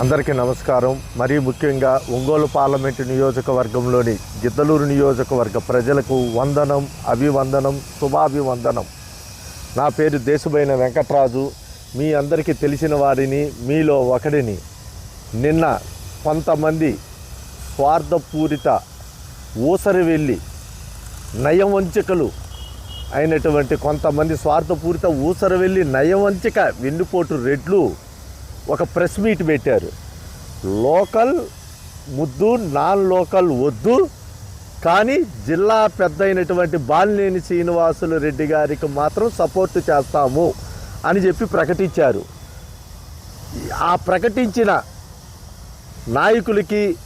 అందరికీ నమస్కారం. మరీ ముఖ్యంగా ఒంగోలు పార్లమెంటు నియోజకవర్గంలోని గిద్దలూరు నియోజకవర్గ ప్రజలకు వందనం అభివందనం శుభాభివందనం. నా పేరు దేశమైన వెంకట్రాజు. మీ అందరికీ తెలిసిన వారిని మీలో ఒకడిని. నిన్న కొంతమంది స్వార్థపూరిత ఊసరి వెళ్ళి నయవంచికలు అయినటువంటి కొంతమంది స్వార్థపూరిత ఊసరి వెళ్ళి నయవంచిక వెన్నుపోటు రెడ్లు ఒక ప్రెస్ మీట్ పెట్టారు. లోకల్ ముద్దు నాన్ లోకల్ వద్దు. కానీ జిల్లా పెద్ద అయినటువంటి బాలినేని శ్రీనివాసులు రెడ్డి గారికి మాత్రం సపోర్ట్ చేస్తాము అని చెప్పి ప్రకటించారు. ఆ ప్రకటించిన నాయకులకి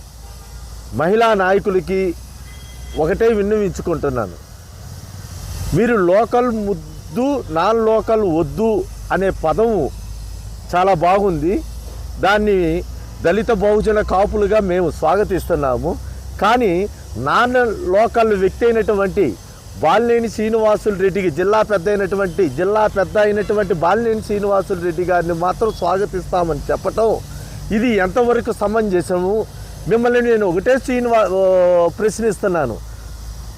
మహిళా నాయకులకి ఒకటే విన్నవించుకుంటున్నాను. మీరు లోకల్ ముద్దు నాన్ లోకల్ వద్దు అనే పదము చాలా బాగుంది. దాన్ని దళిత బహుజన కాపులుగా మేము స్వాగతిస్తున్నాము. కానీ నాన్న లోకల్ వ్యక్తి అయినటువంటి బాలినేని శ్రీనివాసులు రెడ్డికి జిల్లా పెద్ద అయినటువంటి జిల్లా పెద్ద అయినటువంటి బాలినేని శ్రీనివాసులు రెడ్డి గారిని మాత్రం స్వాగతిస్తామని చెప్పటం ఇది ఎంతవరకు సమంజసము? మిమ్మల్ని నేను ఒకటే శ్రీనివా ప్రశ్నిస్తున్నాను.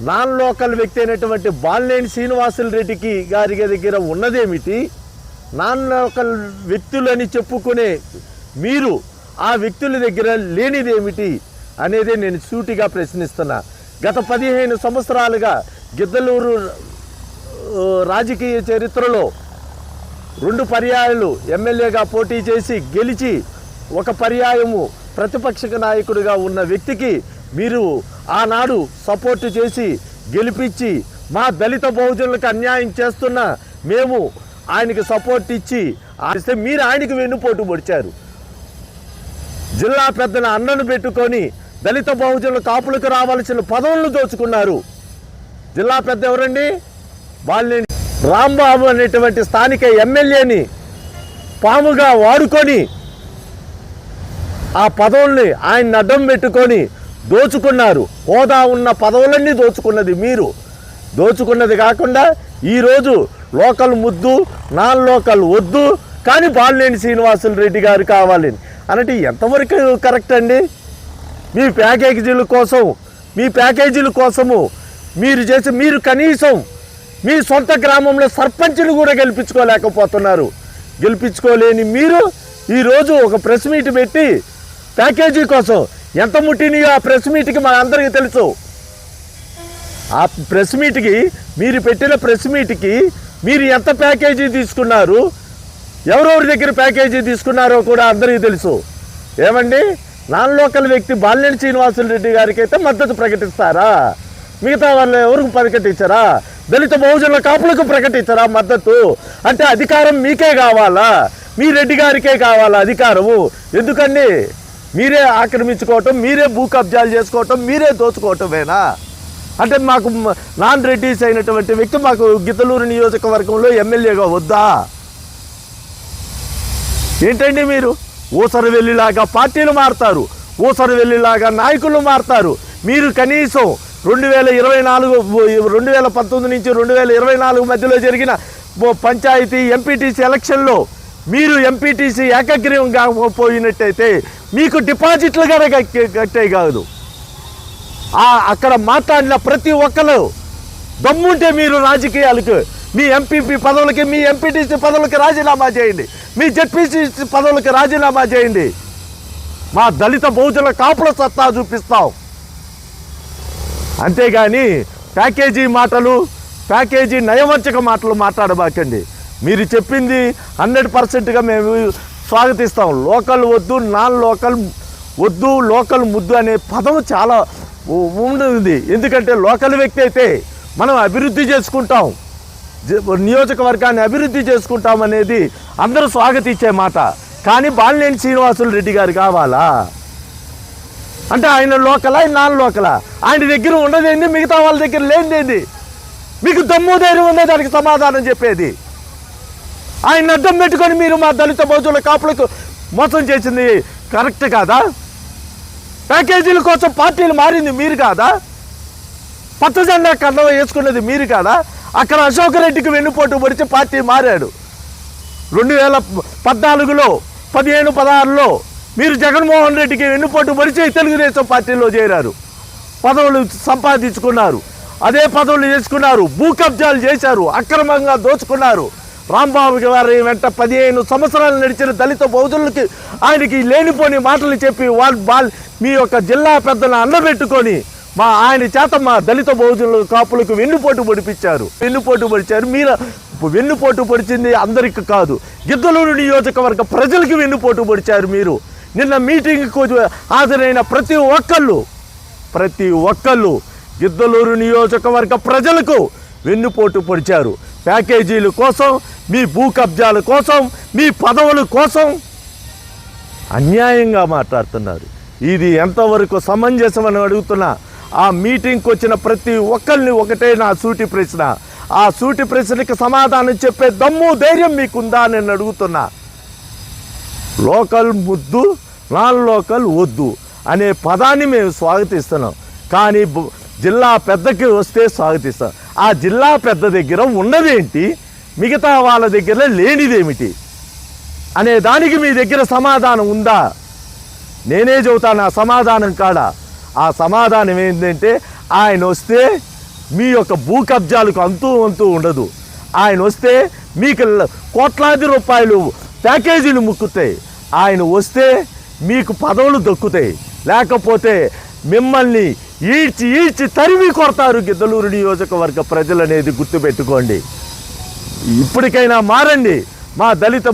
నాన్ లోకల్ వ్యక్తి అయినటువంటి బాలినేని శ్రీనివాసులు రెడ్డికి గారి దగ్గర ఉన్నదేమిటి? నాన్న లోకల్ వ్యక్తులని చెప్పుకునే మీరు ఆ వ్యక్తుల దగ్గర లేనిదేమిటి అనేది నేను సూటిగా ప్రశ్నిస్తున్నా. గత పదిహేను సంవత్సరాలుగా గిద్దలూరు రాజకీయ చరిత్రలో రెండు పర్యాయాలు ఎమ్మెల్యేగా పోటీ చేసి గెలిచి ఒక పర్యాయము ప్రతిపక్ష నాయకుడిగా ఉన్న వ్యక్తికి మీరు ఆనాడు సపోర్టు చేసి గెలిపించి మా దళిత బహుజనులకు అన్యాయం చేస్తున్న మేము ఆయనకి సపోర్ట్ ఇచ్చి ఆడిస్తే మీరు ఆయనకి వెన్నుపోటు పొడిచారు. జిల్లా పెద్దల అన్నను పెట్టుకొని దళిత బహుజనుల కాపులకు రావాల్సిన పదవులను దోచుకున్నారు. జిల్లా పెద్ద ఎవరండి? వాళ్ళని రాంబాబు అనేటువంటి స్థానిక ఎమ్మెల్యేని పాముగా వాడుకొని ఆ పదవుల్ని ఆయన అడ్డం పెట్టుకొని దోచుకున్నారు. హోదా ఉన్న పదవులన్నీ దోచుకున్నది మీరు. దోచుకున్నది కాకుండా ఈరోజు లోకల్ ముద్దు నాన్ లోకల్ వద్దు. కానీ బాలినేని శ్రీనివాసులు రెడ్డి గారు కావాలని అన్నట్టు ఎంతవరకు కరెక్ట్ అండి? మీ ప్యాకేజీల కోసం మీ ప్యాకేజీల కోసము మీరు చేసి మీరు కనీసం మీ సొంత గ్రామంలో సర్పంచ్ను కూడా గెలిపించుకోలేకపోతున్నారు. గెలిపించుకోలేని మీరు ఈరోజు ఒక ప్రెస్ మీట్ పెట్టి ప్యాకేజీ కోసం ఎంత ముట్టినాయో ఆ ప్రెస్ మీట్కి మా అందరికీ తెలుసు. ఆ ప్రెస్ మీట్కి మీరు పెట్టిన ప్రెస్ మీట్కి మీరు ఎంత ప్యాకేజీ తీసుకున్నారు? ఎవరెవరి దగ్గర ప్యాకేజీ తీసుకున్నారో కూడా అందరికీ తెలుసు. ఏమండి? నాన్ లోకల్ వ్యక్తి బాలినేని శ్రీనివాసులు రెడ్డి గారికి అయితే మద్దతు ప్రకటిస్తారా? మిగతా వాళ్ళు ఎవరికి ప్రకటించారా? దళిత బహుజనుల కాపులకు ప్రకటించారా మద్దతు? అంటే అధికారం మీకే కావాలా? మీ రెడ్డి గారికే కావాలా అధికారము? ఎందుకండి? మీరే ఆక్రమించుకోవటం మీరే భూ కబ్జాలు చేసుకోవటం మీరే దోచుకోవటమేనా? అంటే మాకు నాన్ రెడ్డిస్ అయినటువంటి వ్యక్తి మాకు గిద్దలూరు నియోజకవర్గంలో ఎమ్మెల్యేగా వద్దా? ఏంటండి మీరు? ఊసరు వెళ్ళిలాగా పార్టీలు మారుతారు ఊసరు వెళ్ళిలాగా నాయకులు మారుతారు. మీరు కనీసం రెండు వేల ఇరవై నాలుగు రెండు వేల పంతొమ్మిది నుంచి రెండు వేల ఇరవై నాలుగు మధ్యలో జరిగిన పంచాయతీ ఎంపీటీసీ ఎలక్షన్లో మీరు ఎంపీటీసీ ఏకగ్రీవంగా పోయినట్టయితే మీకు డిపాజిట్లు కనుక కట్టే కాదు. అక్కడ మాట్లాడిన ప్రతి ఒక్కరు దమ్ముంటే మీరు రాజకీయాలకు మీ ఎంపీపీ పదవులకి మీ ఎంపీటీసీ పదవులకి రాజీనామా చేయండి. మీ జెడ్పీసీ పదవులకి రాజీనామా చేయండి. మా దళిత బహుజన కాపుల సత్తా చూపిస్తాం. అంతేగాని ప్యాకేజీ మాటలు ప్యాకేజీ నయవంచక మాటలు మాట్లాడబాకండి. మీరు చెప్పింది హండ్రెడ్ పర్సెంట్గా మేము స్వాగతిస్తాం. లోకల్ వద్దు నాన్ లోకల్ వద్దు లోకల్ ముద్దు అనే పదం చాలా ఉంది. ఎందుకంటే లోకల్ వ్యక్తి అయితే మనం అభివృద్ధి చేసుకుంటాం. నియోజకవర్గాన్ని అభివృద్ధి చేసుకుంటాం అనేది అందరూ స్వాగతించే మాట. కానీ బాలినేని శ్రీనివాసులు రెడ్డి గారు కావాలా? అంటే ఆయన లోకలా ఆయన నాన్ లోకలా? ఆయన దగ్గర ఉండదేంది? మిగతా వాళ్ళ దగ్గర లేనిదేంది? మీకు దమ్ము ధైర్యం ఉందే? దానికి సమాధానం చెప్పేది. ఆయన అడ్డం పెట్టుకొని మీరు మా దళిత బౌద్ధుల కాపులకు మోసం చేసింది కరెక్ట్ కాదా? ప్యాకేజీల కోసం పార్టీలు మారింది మీరు కాదా? పచ్చ జెండా కండవ వేసుకున్నది మీరు కాదా? అక్కడ అశోక్ రెడ్డికి వెన్నుపోటు పొడిచి పార్టీ మారాడు. రెండు వేల పద్నాలుగులో పదిహేను పదహారులో మీరు జగన్మోహన్ రెడ్డికి వెన్నుపోటు పొడిచి తెలుగుదేశం పార్టీలో చేరారు. పదవులు సంపాదించుకున్నారు. అదే పదవులు చేసుకున్నారు భూ కబ్జాలు చేశారు. అక్రమంగా దోచుకున్నారు. రాంబాబు గారి వెంట పదిహేను సంవత్సరాలు నడిచిన దళిత బౌద్ధులకి ఆయనకి లేనిపోని మాటలు చెప్పి వాళ్ళు బాల్ మీ యొక్క జిల్లా పెద్దను అన్నబెట్టుకొని మా ఆయన చేత మా దళిత బౌద్ధులు కాపులకు వెన్నుపోటు పొడిపించారు. వెన్నుపోటు పొడిచారు. మీరు వెన్నుపోటు పొడిచింది అందరికి కాదు. గిద్దలూరు నియోజకవర్గ ప్రజలకి వెన్నుపోటు పొడిచారు మీరు. నిన్న మీటింగ్కు హాజరైన ప్రతి ఒక్కళ్ళు ప్రతి ఒక్కళ్ళు గిద్దలూరు నియోజకవర్గ ప్రజలకు వెన్నుపోటు పొడిచారు. ప్యాకేజీల కోసం మీ భూ కబ్జాల కోసం మీ పదవుల కోసం అన్యాయంగా మాట్లాడుతున్నారు. ఇది ఎంతవరకు సమంజసం అని అడుగుతున్నా ఆ మీటింగ్కి వచ్చిన ప్రతి ఒక్కరిని ఒకటే నా సూటి ప్రశ్న. ఆ సూటి ప్రశ్నకి సమాధానం చెప్పే దమ్ము ధైర్యం మీకుందా నేను అడుగుతున్నా. లోకల్ ముద్దు నాన్ లోకల్ వద్దు అనే పదాన్ని మేము స్వాగతిస్తున్నాం. కానీ జిల్లా పెద్దకి వస్తే స్వాగతిస్తాం. ఆ జిల్లా పెద్ద దగ్గర ఉన్నదేంటి? మిగతా వాళ్ళ దగ్గర లేనిదేమిటి? అనే దానికి మీ దగ్గర సమాధానం ఉందా? నేనే చెబుతాను ఆ సమాధానం కాడ. ఆ సమాధానం ఏంటంటే ఆయన వస్తే మీ యొక్క భూ కబ్జాలకు అంతూ అంతూ ఉండదు. ఆయన వస్తే మీకు కోట్లాది రూపాయలు ప్యాకేజీలు ముక్కుతాయి. ఆయన వస్తే మీకు పదవులు దక్కుతాయి. లేకపోతే మిమ్మల్ని ఈడ్చి ఈడ్చి తరిమి కొడతారు గిద్దలూరు నియోజకవర్గ ప్రజలు అనేది గుర్తుపెట్టుకోండి. ఇప్పటికైనా మారండి. మా దళిత